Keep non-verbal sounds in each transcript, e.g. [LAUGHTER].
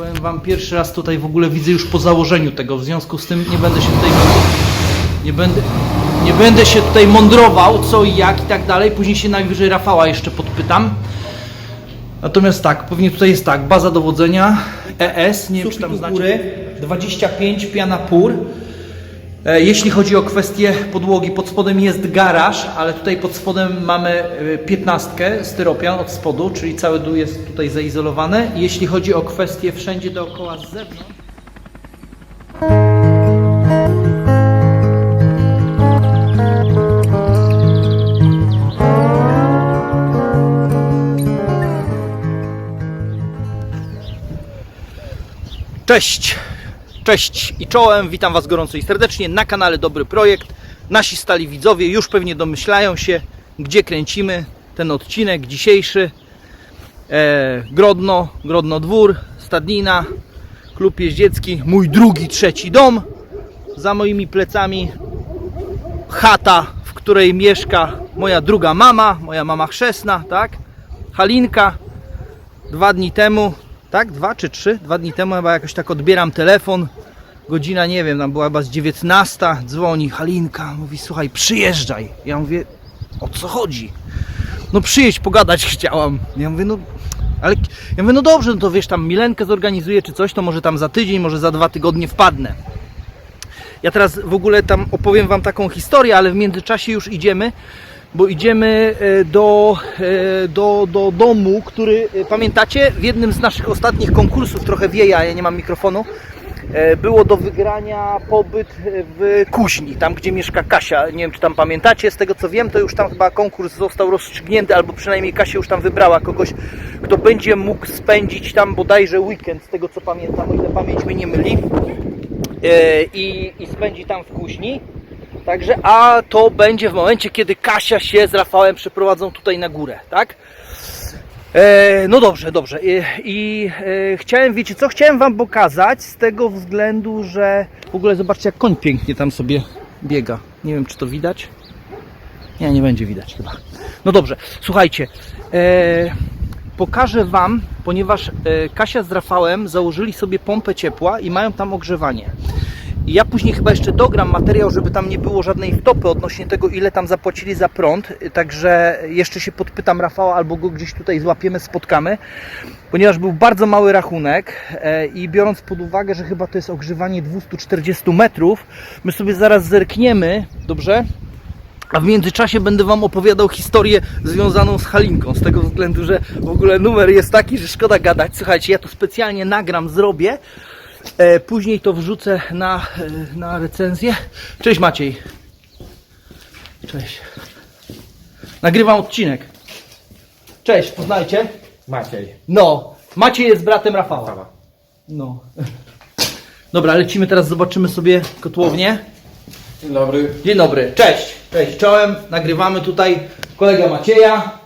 Powiem wam, pierwszy raz tutaj w ogóle widzę już po założeniu tego, w związku z tym nie będę się tutaj nie będę, nie będę się tutaj mądrował, co i jak i tak dalej. Później się najwyżej Rafała jeszcze podpytam. Natomiast tak, pewnie tutaj jest tak, baza dowodzenia, ES, nie wiem czy tam znacie, góry, 25 piana pur. E, Jeśli chodzi o kwestię podłogi, pod spodem jest garaż, ale tutaj pod spodem mamy e, piętnastkę styropian od spodu, czyli cały dół jest tutaj zaizolowany. Jeśli chodzi o kwestię wszędzie dookoła z zewnątrz, Cześć! Cześć i czołem, witam Was gorąco i serdecznie na kanale Dobry Projekt. Nasi stali widzowie już pewnie domyślają się, gdzie kręcimy ten odcinek dzisiejszy. E, Grodno, Grodno Dwór, Stadnina, klub jeździecki, mój drugi, trzeci dom. Za moimi plecami chata, w której mieszka moja druga mama, moja mama chrzestna, tak? Halinka, dwa dni temu, tak? Dwa czy trzy? Dwa dni temu chyba jakoś tak odbieram telefon. Godzina, nie wiem, tam była chyba z 19. Dzwoni Halinka, mówi: Słuchaj, przyjeżdżaj. Ja mówię: O co chodzi? No przyjedź, pogadać chciałam. Ja mówię: No, ale ja mówię: No dobrze, no to wiesz, tam Milenkę zorganizuję czy coś, to może tam za tydzień, może za dwa tygodnie wpadnę. Ja teraz w ogóle tam opowiem Wam taką historię, ale w międzyczasie już idziemy, bo idziemy e, do, e, do, do domu, który e, pamiętacie, w jednym z naszych ostatnich konkursów, trochę wieje, a ja nie mam mikrofonu, było do wygrania pobyt w Kuźni, tam gdzie mieszka Kasia. Nie wiem, czy tam pamiętacie, z tego co wiem, to już tam chyba konkurs został rozstrzygnięty, albo przynajmniej Kasia już tam wybrała kogoś, kto będzie mógł spędzić tam bodajże weekend, z tego co pamiętam, o ile pamięć mnie nie myli i, i spędzi tam w kuźni. Także, a to będzie w momencie, kiedy Kasia się z Rafałem przeprowadzą tutaj na górę, tak? E, no dobrze, dobrze. I, i e, chciałem, wiecie co, chciałem Wam pokazać z tego względu, że w ogóle zobaczcie, jak koń pięknie tam sobie biega. Nie wiem, czy to widać. Nie, nie będzie widać chyba. No dobrze, słuchajcie. E, pokażę Wam, ponieważ e, Kasia z Rafałem założyli sobie pompę ciepła i mają tam ogrzewanie. I ja później chyba jeszcze dogram materiał, żeby tam nie było żadnej wtopy odnośnie tego, ile tam zapłacili za prąd. Także jeszcze się podpytam Rafała, albo go gdzieś tutaj złapiemy, spotkamy. Ponieważ był bardzo mały rachunek e, i biorąc pod uwagę, że chyba to jest ogrzewanie 240 metrów, my sobie zaraz zerkniemy, dobrze? A w międzyczasie będę Wam opowiadał historię związaną z Halinką, z tego względu, że w ogóle numer jest taki, że szkoda gadać. Słuchajcie, ja to specjalnie nagram, zrobię. E, później to wrzucę na, e, na recenzję. Cześć Maciej. Cześć. Nagrywam odcinek. Cześć, poznajcie. Maciej. No, Maciej jest bratem Rafała. Rafała. No. [LAUGHS] Dobra, lecimy teraz, zobaczymy sobie kotłownię. Dzień dobry. Dzień dobry, cześć. Cześć, czołem. Nagrywamy tutaj kolega Macieja.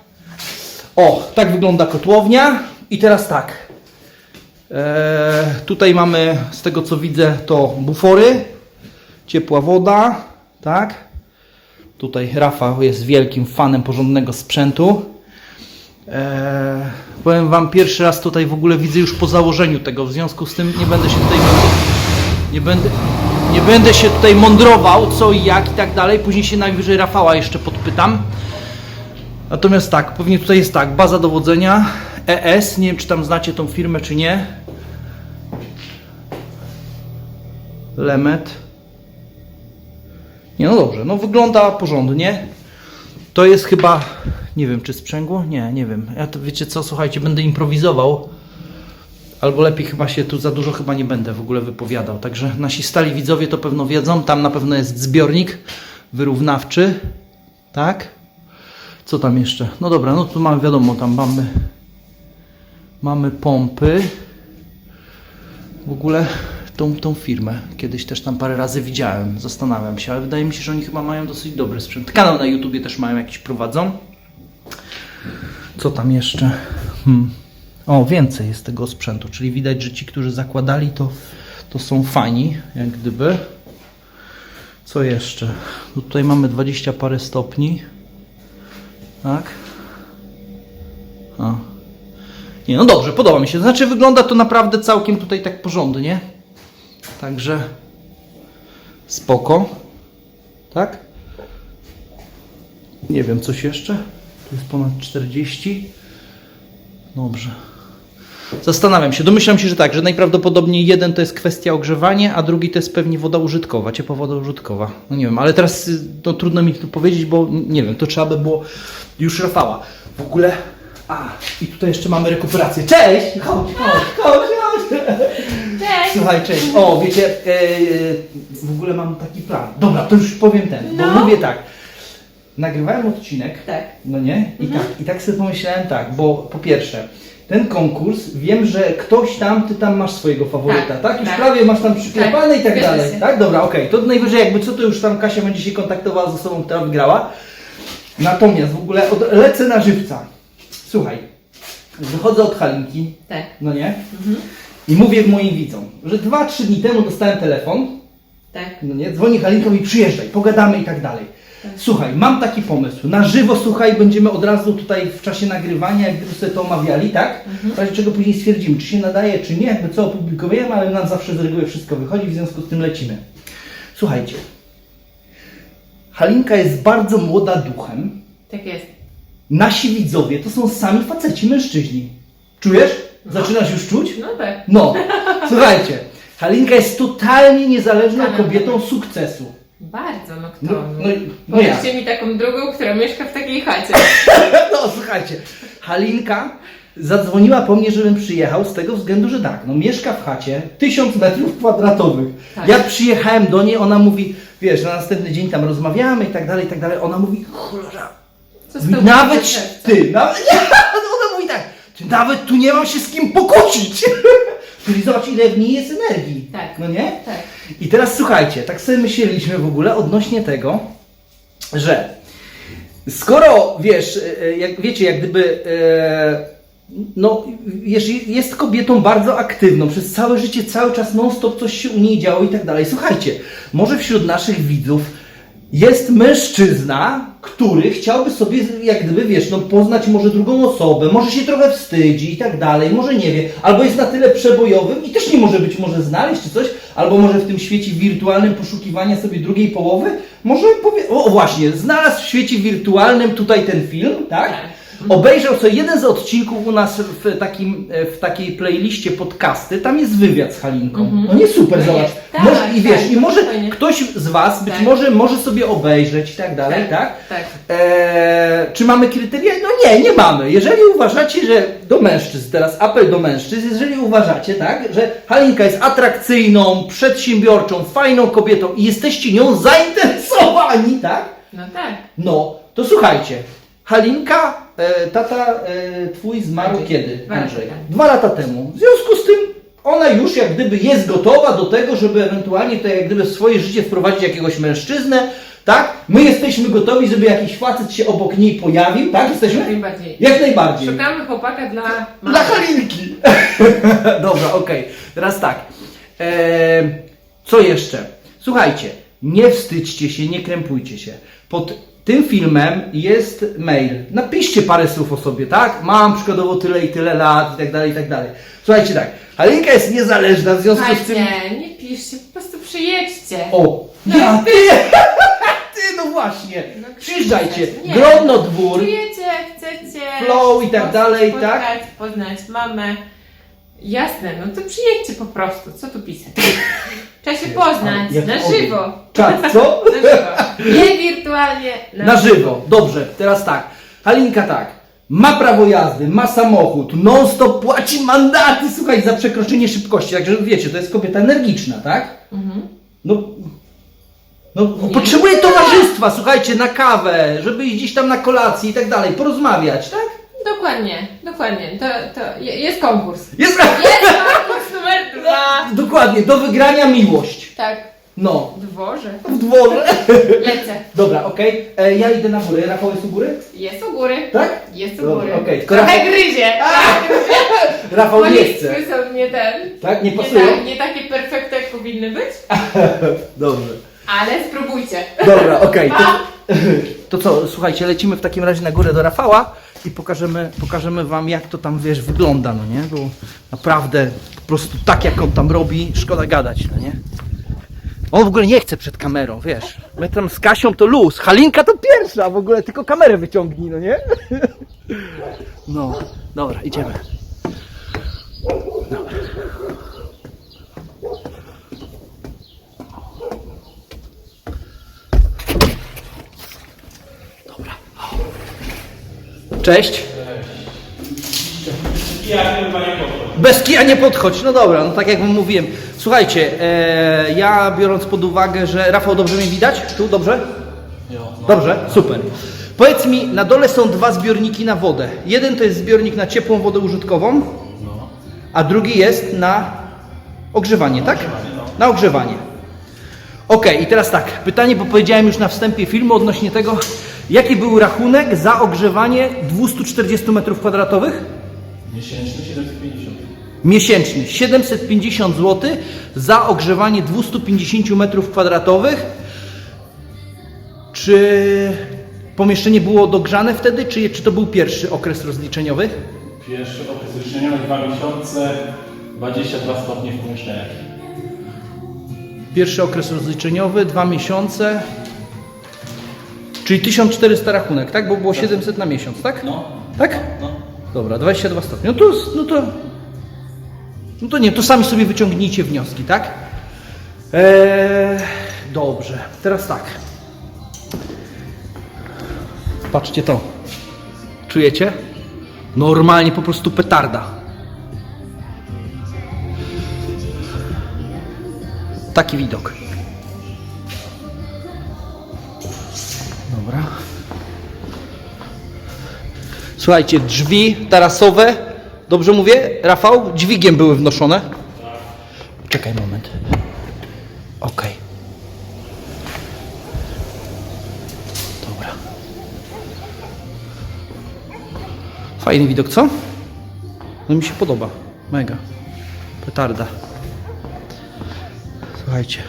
O, tak wygląda kotłownia. I teraz tak. Eee, tutaj mamy, z tego co widzę, to bufory, ciepła woda, tak. Tutaj Rafał jest wielkim fanem porządnego sprzętu. Eee, powiem Wam, pierwszy raz tutaj w ogóle widzę już po założeniu tego, w związku z tym nie będę się tutaj nie będę, nie będę się tutaj mądrował, co i jak i tak dalej. Później się najwyżej Rafała jeszcze podpytam. Natomiast tak, pewnie tutaj jest tak, baza dowodzenia, ES, nie wiem czy tam znacie tą firmę czy nie. Lemet. Nie, no dobrze, no wygląda porządnie. To jest chyba, nie wiem czy sprzęgło? Nie, nie wiem. Ja to wiecie co, słuchajcie, będę improwizował. Albo lepiej chyba się tu za dużo chyba nie będę w ogóle wypowiadał. Także nasi stali widzowie to pewno wiedzą. Tam na pewno jest zbiornik wyrównawczy. Tak? Co tam jeszcze? No dobra, no tu mamy wiadomo, tam mamy mamy pompy. W ogóle tą, tą firmę kiedyś też tam parę razy widziałem. Zastanawiam się, ale wydaje mi się, że oni chyba mają dosyć dobry sprzęt. Kanał na YouTubie też mają jakiś prowadzą. Co tam jeszcze? Hmm. O, więcej jest tego sprzętu, czyli widać, że ci, którzy zakładali to, to są fani, jak gdyby. Co jeszcze? No tutaj mamy 20 parę stopni. Tak? A. Nie, no dobrze, podoba mi się. Znaczy wygląda to naprawdę całkiem tutaj tak porządnie. Także spoko. Tak? Nie wiem, coś jeszcze? Tu jest ponad 40. Dobrze. Zastanawiam się, domyślam się, że tak, że najprawdopodobniej jeden to jest kwestia ogrzewania, a drugi to jest pewnie woda użytkowa, ciepła woda użytkowa. No nie wiem, ale teraz y, no, trudno mi tu powiedzieć, bo nie wiem, to trzeba by było już Rafała. W ogóle, a i tutaj jeszcze mamy rekuperację. Cześć! Chodź, chodź, chodź, chodź. Słuchaj, cześć. O, wiecie, e, e, w ogóle mam taki plan. Dobra, to już powiem ten, bo No. mówię tak. Nagrywałem odcinek, Tak. no nie? I tak, i tak sobie pomyślałem tak, bo po pierwsze, ten konkurs, wiem, że ktoś tam, ty tam masz swojego faworyta, tak? Tak, Już tak. prawie masz tam przyklepane Tak, i tak zgadza dalej, się. tak? Dobra, okej, to najwyżej jakby co, to już tam Kasia będzie się kontaktowała z osobą, która wygrała. Natomiast w ogóle od, lecę na żywca. Słuchaj, wychodzę od Halinki, Tak. no nie? I mówię moim widzom, że 2-3 dni temu dostałem telefon, Tak. no nie? Dzwoni Halinka i przyjeżdżaj, pogadamy i tak dalej. Słuchaj, mam taki pomysł. Na żywo, słuchaj, będziemy od razu tutaj w czasie nagrywania, jak gdyby sobie to omawiali, tak? W razie czego później stwierdzimy, czy się nadaje, czy nie, jakby co opublikujemy, ale nam zawsze z reguły wszystko wychodzi, w związku z tym lecimy. Słuchajcie, Halinka jest bardzo młoda duchem. Tak jest. Nasi widzowie to są sami faceci, mężczyźni. Czujesz? Zaczynasz już czuć? No tak. No, słuchajcie, Halinka jest totalnie niezależną kobietą sukcesu. Bardzo, no No, kto? no, no ja. Powiedzcie mi taką drugą, która mieszka w takiej chacie. [LAUGHS] No słuchajcie, Halinka zadzwoniła po mnie, żebym przyjechał z tego względu, że tak, no mieszka w chacie, tysiąc metrów kwadratowych. Tak. Jak przyjechałem do niej, ona mówi, wiesz, na następny dzień tam rozmawiamy i tak dalej, i tak dalej. Ona mówi, cholera, Co z tobą nawet ty, nawet, [LAUGHS] nie, ona mówi tak, ty nawet tu nie mam się z kim pokłócić. [LAUGHS] Czyli zobacz, ile w niej jest energii. Tak. No nie? Tak. I teraz słuchajcie, tak sobie myśleliśmy w ogóle odnośnie tego, że skoro wiesz, e, e, jak wiecie, jak gdyby e, no, jest, jest kobietą bardzo aktywną, przez całe życie, cały czas non-stop coś się u niej działo i tak dalej. Słuchajcie, może wśród naszych widzów jest mężczyzna, który chciałby sobie, jak gdyby, wiesz, no poznać może drugą osobę, może się trochę wstydzi i tak dalej, może nie wie, albo jest na tyle przebojowym i też nie może być, może znaleźć czy coś, albo może w tym świecie wirtualnym poszukiwania sobie drugiej połowy, może powie, o właśnie, znalazł w świecie wirtualnym tutaj ten film, tak? Tak. Obejrzał sobie jeden z odcinków u nas w, takim, e, w takiej playliście podcasty, tam jest wywiad z Halinką. No nie super, No zobacz. Tak, może, I wiesz, tak, i może ktoś z Was być Tak. może może sobie obejrzeć i tak dalej, tak? Tak. Eee, czy mamy kryteria? No nie, nie mamy. Jeżeli uważacie, że do mężczyzn, teraz apel do mężczyzn, jeżeli uważacie, tak, że Halinka jest atrakcyjną, przedsiębiorczą, fajną kobietą i jesteście nią zainteresowani, tak? No tak. No, to słuchajcie. Halinka, e, tata e, twój zmarł Andrzej. kiedy? Dwa lata Andrzej. temu. Dwa lata temu. W związku z tym ona już jak gdyby jest gotowa do tego, żeby ewentualnie to jak gdyby w swoje życie wprowadzić jakiegoś mężczyznę, tak? My jesteśmy gotowi, żeby jakiś facet się obok niej pojawił, tak? Jak Jesteśmy? najbardziej. Jak najbardziej. Szukamy chłopaka dla Dla mamy. Halinki. [LAUGHS] Dobra, okej. Teraz tak. Eee, co jeszcze? Słuchajcie, nie wstydźcie się, nie krępujcie się. Pod tym filmem jest mail. Napiszcie parę słów o sobie, tak? Mam przykładowo tyle i tyle lat i tak dalej, i tak dalej. Słuchajcie tak, Halinka jest niezależna w związku z tym... Słuchajcie, nie piszcie, po prostu przyjedźcie. O, ja, [LAUGHS] ty! Ty, no właśnie! No, Przyjeżdżajcie, nie. Grodno dwór, Czujecie, chcecie. Flow i tak spotkać, dalej, tak? spotkać, Poznać mamę. Jasne, no to przyjedźcie po prostu. Co tu pisać? [LAUGHS] Trzeba się poznać. Jak Na żywo. Czad, co? [LAUGHS] Na żywo. Nie wirtualnie. Na żywo. Dobrze, teraz tak. Halinka tak. Ma prawo jazdy, ma samochód, non stop płaci mandaty, słuchaj, za przekroczenie szybkości. Także wiecie, to jest kobieta energiczna, tak? Mhm. No, no potrzebuje towarzystwa, słuchajcie, na kawę, żeby iść gdzieś tam na kolację i tak dalej, porozmawiać, tak? Dokładnie, dokładnie. To, to je- jest konkurs. Jest, Jest konkurs dokładnie, do wygrania miłość. Tak, No, dworze. w dworze. Lecę. Dobra, okej, E, ja idę na górę, Rafał jest u góry? Jest u góry. Tak? Jest u Dobra, góry. okej, tylko Trochę gryzie. [LAUGHS] Rafał nie chce. są nie ten. Tak, nie Nie, pasują? tak, nie takie perfekte jak powinny być, [LAUGHS] Dobrze. ale spróbujcie. Dobra, okej. To, [LAUGHS] to co, słuchajcie, lecimy w takim razie na górę do Rafała. I pokażemy, pokażemy wam jak to tam wiesz wygląda, no nie? Bo naprawdę po prostu tak jak on tam robi, szkoda gadać, no nie? On w ogóle nie chce przed kamerą, wiesz. My tam z Kasią to luz. Halinka to pierwsza, w ogóle tylko kamerę wyciągnij, no nie? No, dobra, idziemy. Dobra. Cześć. Bez kija nie podchodź. No dobra, no tak jak wam mówiłem. Słuchajcie, e, ja biorąc pod uwagę, że Rafał dobrze mnie widać? Tu dobrze? Dobrze, super. Powiedz mi, na dole są dwa zbiorniki na wodę. Jeden to jest zbiornik na ciepłą wodę użytkową, a drugi jest na ogrzewanie, tak? Na ogrzewanie. Ok, i teraz tak, pytanie, bo powiedziałem już na wstępie filmu odnośnie tego, jaki był rachunek za ogrzewanie 240 m2? Miesięczny 750. miesięczny 750 zł za ogrzewanie 250 m2. Czy pomieszczenie było dogrzane wtedy, czy, czy to był pierwszy okres rozliczeniowy? Pierwszy okres rozliczeniowy 2 miesiące, 22 stopnie w pomieszczeniach. Pierwszy okres rozliczeniowy, dwa miesiące, czyli 1400 rachunek, tak? Bo było 700 na miesiąc, tak? No. Tak? No. Dobra, 22 stopnie. No to, no to, no to nie, to sami sobie wyciągnijcie wnioski, tak? Eee, dobrze, teraz tak. Patrzcie to. Czujecie? Normalnie po prostu petarda. Taki widok. Dobra. Słuchajcie, drzwi tarasowe, dobrze mówię, Rafał? Dźwigiem były wnoszone. Czekaj moment. Okej. Dobra. Fajny widok, co? No mi się podoba. Mega. Petarda. Słuchajcie.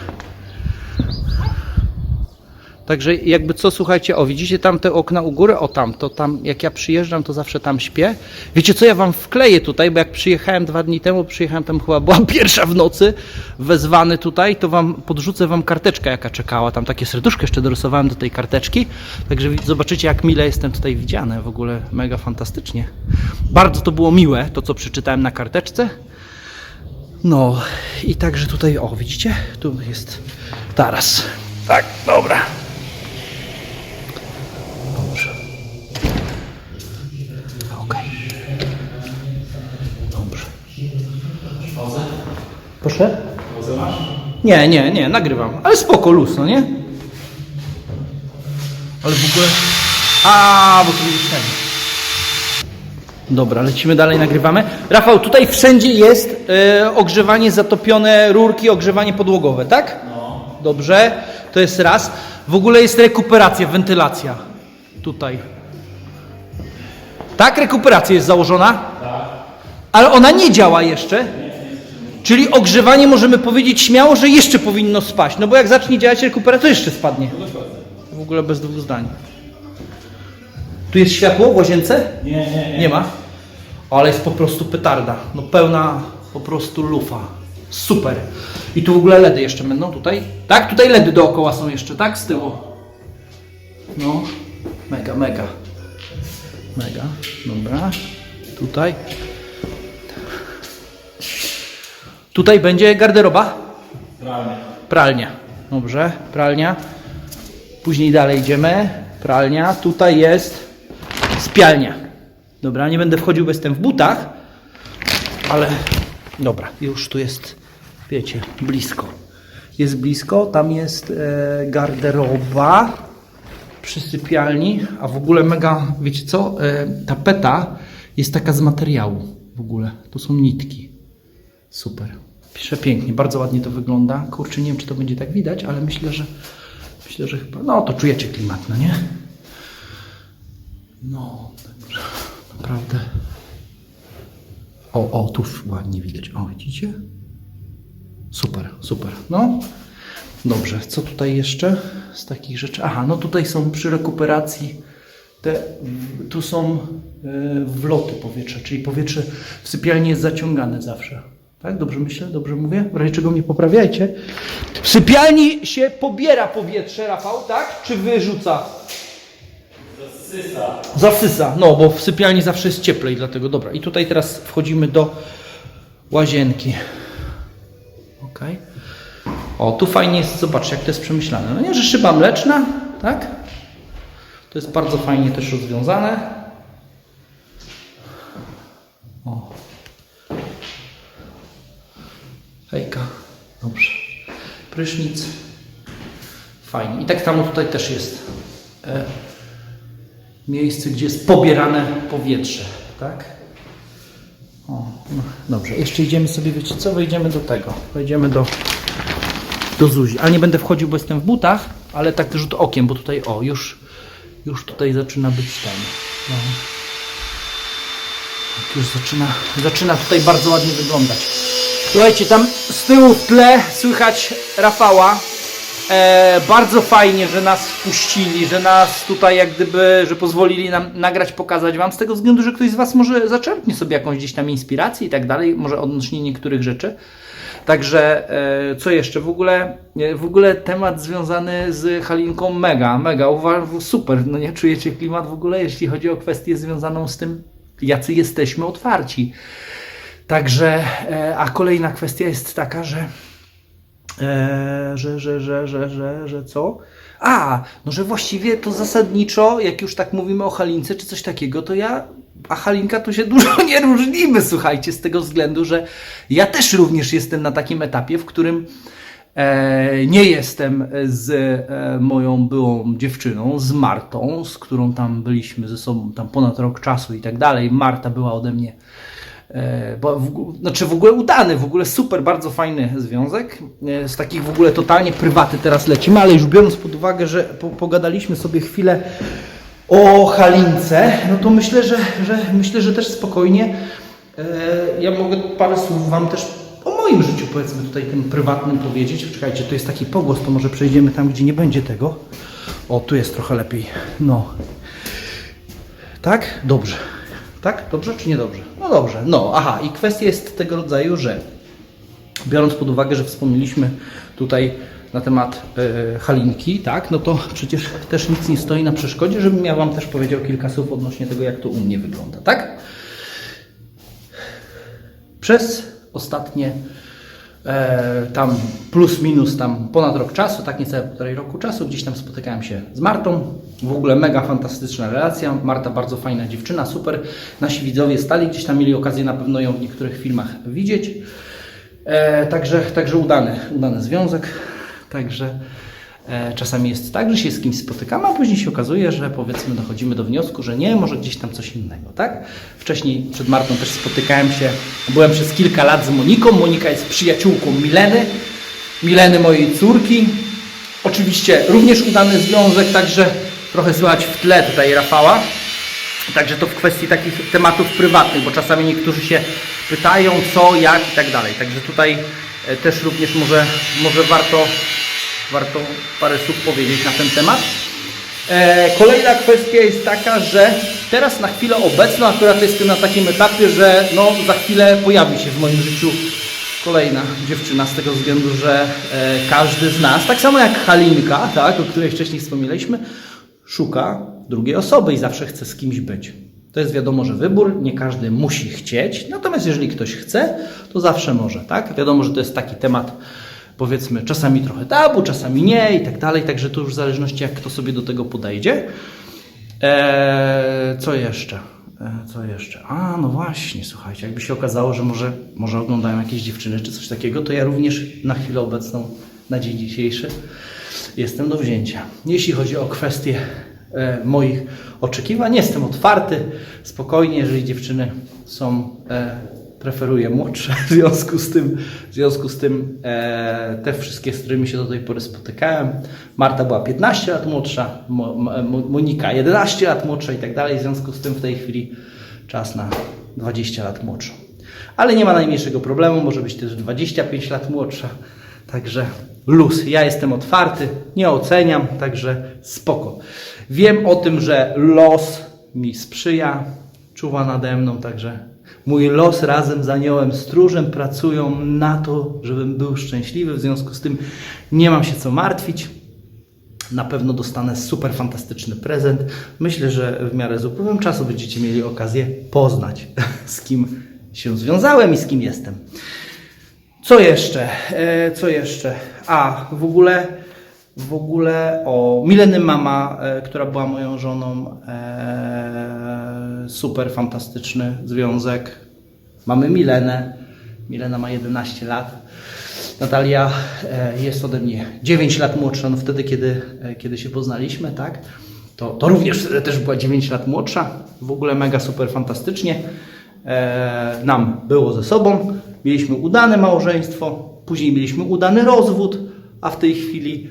Także jakby co, słuchajcie, o widzicie tam te okna u góry? O tam, to tam, jak ja przyjeżdżam, to zawsze tam śpię. Wiecie co, ja wam wkleję tutaj, bo jak przyjechałem dwa dni temu, przyjechałem tam chyba, byłam [LAUGHS] pierwsza w nocy, wezwany tutaj, to wam podrzucę wam karteczkę, jaka czekała. Tam takie serduszko jeszcze dorysowałem do tej karteczki. Także zobaczycie, jak mile jestem tutaj widziany. W ogóle mega fantastycznie. Bardzo to było miłe, to co przeczytałem na karteczce. No i także tutaj, o widzicie, tu jest taras. Tak, dobra. Proszę? Nie, nie, nie, nagrywam. Ale spoko, luz, no nie? Ale w ogóle... A, bo tu jest ten. Dobra, lecimy dalej, nagrywamy. Rafał, tutaj wszędzie jest e, ogrzewanie zatopione, rurki, ogrzewanie podłogowe, tak? No. Dobrze, to jest raz. W ogóle jest rekuperacja, wentylacja. Tutaj. Tak, rekuperacja jest założona? Tak. Ale ona nie działa jeszcze. Czyli ogrzewanie możemy powiedzieć śmiało, że jeszcze powinno spaść. No bo jak zacznie działać rekuperacja, to jeszcze spadnie. W ogóle bez dwóch zdań. Tu jest światło w łazience? Nie, nie, nie. Nie ma. Ale jest po prostu petarda. No pełna po prostu lufa. Super. I tu w ogóle LEDy jeszcze będą tutaj. Tak? Tutaj LEDy dookoła są jeszcze, tak? Z tyłu. No. Mega, mega. Mega. Dobra. Tutaj. Tutaj będzie garderoba. Realnie. Pralnia. Dobrze, pralnia. Później dalej idziemy. Pralnia. Tutaj jest spialnia. Dobra, nie będę wchodził, bo jestem w butach, ale dobra, już tu jest, wiecie, blisko. Jest blisko, tam jest e, garderoba przy sypialni, a w ogóle mega, wiecie co, e, tapeta jest taka z materiału w ogóle. To są nitki. Super. Przepięknie, bardzo ładnie to wygląda. Kurczę, nie wiem, czy to będzie tak widać, ale myślę, że myślę, że chyba. No to czujecie klimat, no nie? No, także naprawdę. O, o, tu ładnie widać. O, widzicie? Super, super. No, dobrze. Co tutaj jeszcze z takich rzeczy? Aha, no tutaj są przy rekuperacji te, tu są e, wloty powietrza, czyli powietrze w sypialni jest zaciągane zawsze. Tak? Dobrze myślę? Dobrze mówię? W razie czego mnie poprawiajcie. W sypialni się pobiera powietrze, Rafał, tak? Czy wyrzuca? Zasysa. Zasysa, no bo w sypialni zawsze jest cieplej, dlatego dobra. I tutaj teraz wchodzimy do łazienki. Ok. O, tu fajnie jest, zobaczcie jak to jest przemyślane. No nie, że szyba mleczna, tak? To jest bardzo fajnie też rozwiązane. Hejka. Dobrze. Prysznic. Fajnie. I tak samo tutaj też jest. E, miejsce, gdzie jest pobierane powietrze, tak? O, no, dobrze, jeszcze idziemy sobie, wiecie co, wejdziemy do tego, wejdziemy do, do Zuzi, ale nie będę wchodził, bo jestem w butach, ale tak rzut okiem, bo tutaj, o, już, już tutaj zaczyna być ten, no. Tak, już zaczyna, zaczyna tutaj bardzo ładnie wyglądać. Słuchajcie, tam z tyłu w tle słychać Rafała, E, bardzo fajnie, że nas wpuścili, że nas tutaj jak gdyby, że pozwolili nam nagrać, pokazać Wam, z tego względu, że ktoś z Was może zaczerpnie sobie jakąś gdzieś tam inspirację i tak dalej, może odnośnie niektórych rzeczy. Także e, co jeszcze? W ogóle, e, w ogóle temat związany z Halinką mega, mega, uważam, super, no nie czujecie klimat w ogóle, jeśli chodzi o kwestię związaną z tym, jacy jesteśmy otwarci. Także, e, a kolejna kwestia jest taka, że E, że, że, że, że, że, że co? A, no że właściwie to zasadniczo, jak już tak mówimy o Halince czy coś takiego, to ja, a Halinka tu się [LAUGHS] dużo nie różnimy, słuchajcie, z tego względu, że ja też również jestem na takim etapie, w którym e, nie jestem z e, moją byłą dziewczyną, z Martą, z którą tam byliśmy ze sobą tam ponad rok czasu i tak dalej. Marta była ode mnie bo w, znaczy w ogóle udany, w ogóle super, bardzo fajny związek. E, Z takich w ogóle totalnie prywaty teraz lecimy, ale już biorąc pod uwagę, że po, pogadaliśmy sobie chwilę o Halince, no to myślę, że, że myślę, że też spokojnie e, ja mogę parę słów Wam też o moim życiu, powiedzmy tutaj tym prywatnym powiedzieć. Czekajcie, tu jest taki pogłos, to może przejdziemy tam, gdzie nie będzie tego. O, tu jest trochę lepiej. No. Tak? Dobrze. Tak? Dobrze czy niedobrze? No dobrze. No, aha, i kwestia jest tego rodzaju, że biorąc pod uwagę, że wspomnieliśmy tutaj na temat e, Halinki, tak, no to przecież też nic nie stoi na przeszkodzie, żebym ja Wam też powiedział kilka słów odnośnie tego, jak to u mnie wygląda, tak? Przez ostatnie e, tam plus minus tam ponad rok czasu, tak niecałe półtorej roku czasu, gdzieś tam spotykałem się z Martą. W ogóle mega fantastyczna relacja. Marta bardzo fajna dziewczyna, super. Nasi widzowie stali gdzieś tam mieli okazję na pewno ją w niektórych filmach widzieć. E, także, także udany, udany związek. Także czasami jest tak, że się z kimś spotykamy, a później się okazuje, że powiedzmy dochodzimy do wniosku, że nie, może gdzieś tam coś innego, tak? Wcześniej przed Martą też spotykałem się, byłem przez kilka lat z Moniką. Monika jest przyjaciółką Mileny, Mileny mojej córki. Oczywiście również udany związek, także trochę słychać w tle tutaj Rafała. Także to w kwestii takich tematów prywatnych, bo czasami niektórzy się pytają co, jak i tak dalej. Także tutaj e, też również może, może warto, warto parę słów powiedzieć na ten temat. E, kolejna kwestia jest taka, że teraz na chwilę obecną akurat jestem na takim etapie, że no, za chwilę pojawi się w moim życiu kolejna dziewczyna z tego względu, że e, każdy z nas, tak samo jak Halinka, tak, o której wcześniej wspominaliśmy, szuka drugiej osoby i zawsze chce z kimś być. To jest wiadomo, że wybór, nie każdy musi chcieć, natomiast jeżeli ktoś chce, to zawsze może, tak? Wiadomo, że to jest taki temat, powiedzmy, czasami trochę tabu, czasami nie i tak dalej, także to już w zależności jak kto sobie do tego podejdzie. Eee, co jeszcze? Eee, co jeszcze? A, no właśnie, słuchajcie, jakby się okazało, że może, może oglądają jakieś dziewczyny czy coś takiego, to ja również na chwilę obecną, na dzień dzisiejszy, jestem do wzięcia. Jeśli chodzi o kwestie e, moich oczekiwań, jestem otwarty, spokojnie, jeżeli dziewczyny są, e, preferuję młodsze, w związku z tym, w związku z tym e, te wszystkie, z którymi się do tej pory spotykałem, Marta była 15 lat młodsza, Mo, Monika 11 lat młodsza i tak dalej, w związku z tym w tej chwili czas na 20 lat młodszą. Ale nie ma najmniejszego problemu, może być też 25 lat młodsza, także luz. Ja jestem otwarty, nie oceniam, także spoko. Wiem o tym, że los mi sprzyja, czuwa nade mną, także mój los razem z aniołem stróżem pracują na to, żebym był szczęśliwy. W związku z tym nie mam się co martwić. Na pewno dostanę super fantastyczny prezent. Myślę, że w miarę z upływem czasu będziecie mieli okazję poznać, [LAUGHS] z kim się związałem i z kim jestem. Co jeszcze? E, co jeszcze? A, w ogóle, w ogóle o Mileny Mama, e, która była moją żoną. E, super fantastyczny związek. Mamy Milenę. Milena ma 11 lat. Natalia e, jest ode mnie 9 lat młodsza, no wtedy, kiedy, kiedy się poznaliśmy, tak? To, to również wtedy też była 9 lat młodsza. W ogóle mega super fantastycznie nam było ze sobą. Mieliśmy udane małżeństwo, później mieliśmy udany rozwód, a w tej chwili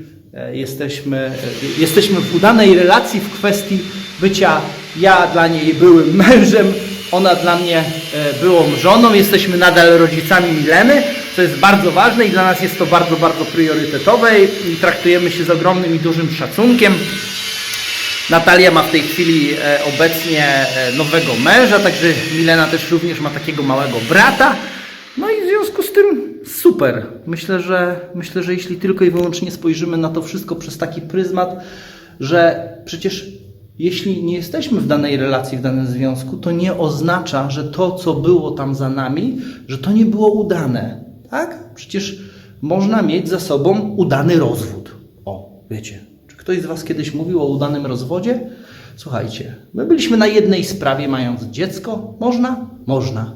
jesteśmy, e, jesteśmy w udanej relacji w kwestii bycia ja dla niej byłym [LAUGHS] mężem, ona dla mnie e, byłą żoną. Jesteśmy nadal rodzicami Mileny, co jest bardzo ważne i dla nas jest to bardzo, bardzo priorytetowe i traktujemy się z ogromnym i dużym szacunkiem. Natalia ma w tej chwili e, obecnie e, nowego męża, także Milena też również ma takiego małego brata. No i w związku z tym super. Myślę, że myślę, że jeśli tylko i wyłącznie spojrzymy na to wszystko przez taki pryzmat, że przecież jeśli nie jesteśmy w danej relacji, w danym związku, to nie oznacza, że to, co było tam za nami, że to nie było udane. Tak? Przecież można mieć za sobą udany rozwód. O, wiecie, czy ktoś z Was kiedyś mówił o udanym rozwodzie? Słuchajcie, my byliśmy na jednej sprawie mając dziecko. Można? Można.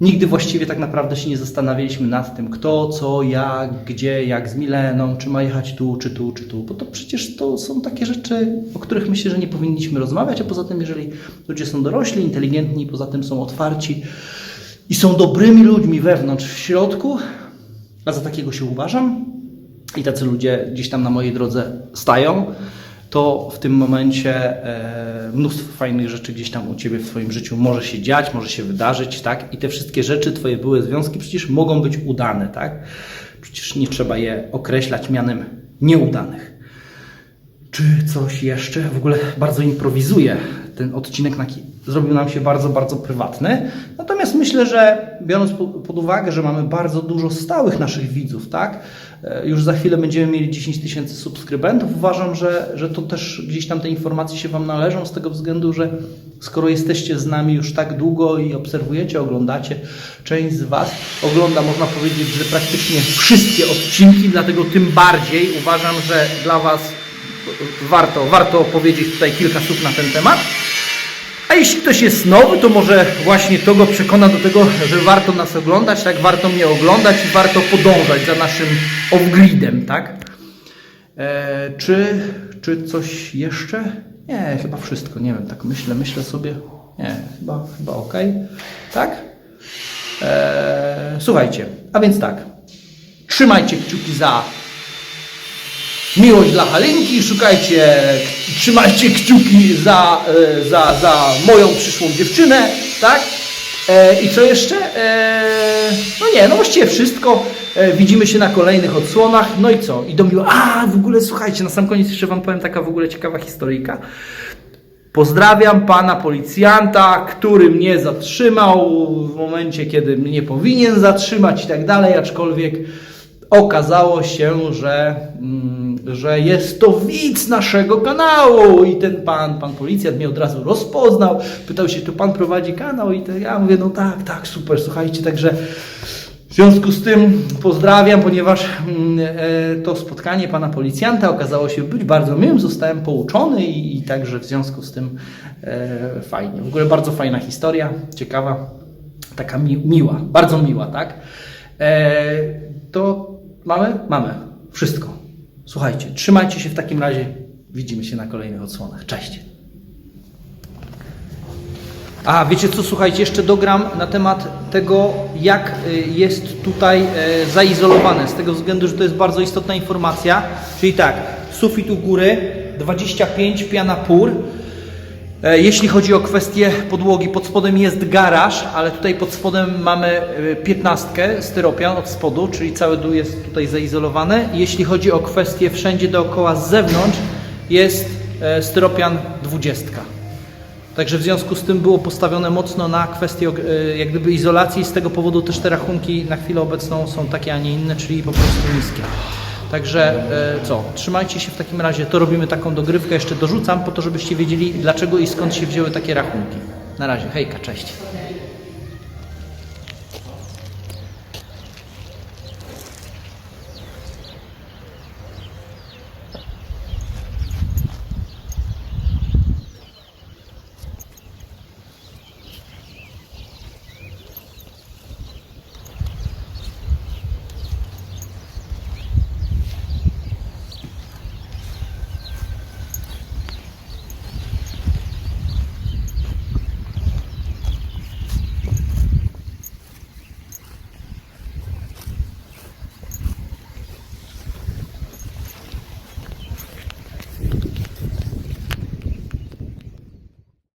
Nigdy właściwie tak naprawdę się nie zastanawialiśmy nad tym, kto, co, jak, gdzie, jak z Mileną, czy ma jechać tu, czy tu, czy tu, bo to przecież to są takie rzeczy, o których myślę, że nie powinniśmy rozmawiać, a poza tym, jeżeli ludzie są dorośli, inteligentni, poza tym są otwarci i są dobrymi ludźmi wewnątrz, w środku, a za takiego się uważam i tacy ludzie gdzieś tam na mojej drodze stają, to w tym momencie e, mnóstwo fajnych rzeczy gdzieś tam u Ciebie w Twoim życiu może się dziać, może się wydarzyć, tak? I te wszystkie rzeczy, Twoje były związki przecież mogą być udane, tak? Przecież nie trzeba je określać mianem nieudanych. Czy coś jeszcze? W ogóle bardzo improwizuję. Ten odcinek zrobił nam się bardzo, bardzo prywatny. Natomiast myślę, że biorąc po- pod uwagę, że mamy bardzo dużo stałych naszych widzów, tak? E, Już za chwilę będziemy mieli 10 tysięcy subskrybentów. Uważam, że, że to też gdzieś tam te informacje się Wam należą z tego względu, że skoro jesteście z nami już tak długo i obserwujecie, oglądacie, część z Was ogląda, można powiedzieć, że praktycznie wszystkie odcinki, dlatego tym bardziej uważam, że dla Was warto, warto powiedzieć tutaj kilka słów na ten temat. A jeśli ktoś jest nowy, to może właśnie to go przekona do tego, że warto nas oglądać, tak? Warto mnie oglądać i warto podążać za naszym off-gridem, tak? E, czy, czy coś jeszcze? Nie, chyba wszystko, nie wiem, tak myślę, myślę sobie. Nie, chyba, chyba ok. Tak? E, słuchajcie, a więc tak. Trzymajcie kciuki za miłość dla Halinki, szukajcie, trzymajcie kciuki za, e, za, za moją przyszłą dziewczynę, tak? E, I co jeszcze? E, no nie, no właściwie wszystko. Widzimy się na kolejnych odsłonach. No i co? I do miło. A, w ogóle słuchajcie, na sam koniec jeszcze Wam powiem taka w ogóle ciekawa historyjka. Pozdrawiam pana policjanta, który mnie zatrzymał w momencie, kiedy mnie powinien zatrzymać i tak dalej, aczkolwiek okazało się, że, mm, że jest to widz naszego kanału i ten pan, pan policjant mnie od razu rozpoznał, pytał się, to pan prowadzi kanał i to ja mówię, no tak, tak, super, słuchajcie, także w związku z tym pozdrawiam, ponieważ mm, e, to spotkanie pana policjanta okazało się być bardzo miłym, zostałem pouczony i, i także w związku z tym e, fajnie. W ogóle bardzo fajna historia, ciekawa, taka mi, miła, bardzo miła, tak? E, to mamy? Mamy. Wszystko. Słuchajcie, trzymajcie się w takim razie. Widzimy się na kolejnych odsłonach. Cześć. A wiecie co, słuchajcie, jeszcze dogram na temat tego, jak y, jest tutaj y, zaizolowane, z tego względu, że to jest bardzo istotna informacja. Czyli tak, sufit u góry, 25 piana pór, E, Jeśli chodzi o kwestię podłogi, pod spodem jest garaż, ale tutaj pod spodem mamy e, piętnastkę styropian od spodu, czyli cały dół jest tutaj zaizolowany. Jeśli chodzi o kwestię wszędzie dookoła z zewnątrz, jest e, styropian dwudziestka. Także w związku z tym było postawione mocno na kwestię e, jak gdyby izolacji, z tego powodu też te rachunki na chwilę obecną są takie, a nie inne, czyli po prostu niskie. Także e, co, trzymajcie się w takim razie, to robimy taką dogrywkę, jeszcze dorzucam po to, żebyście wiedzieli dlaczego i skąd się wzięły takie rachunki. Na razie, hejka, cześć.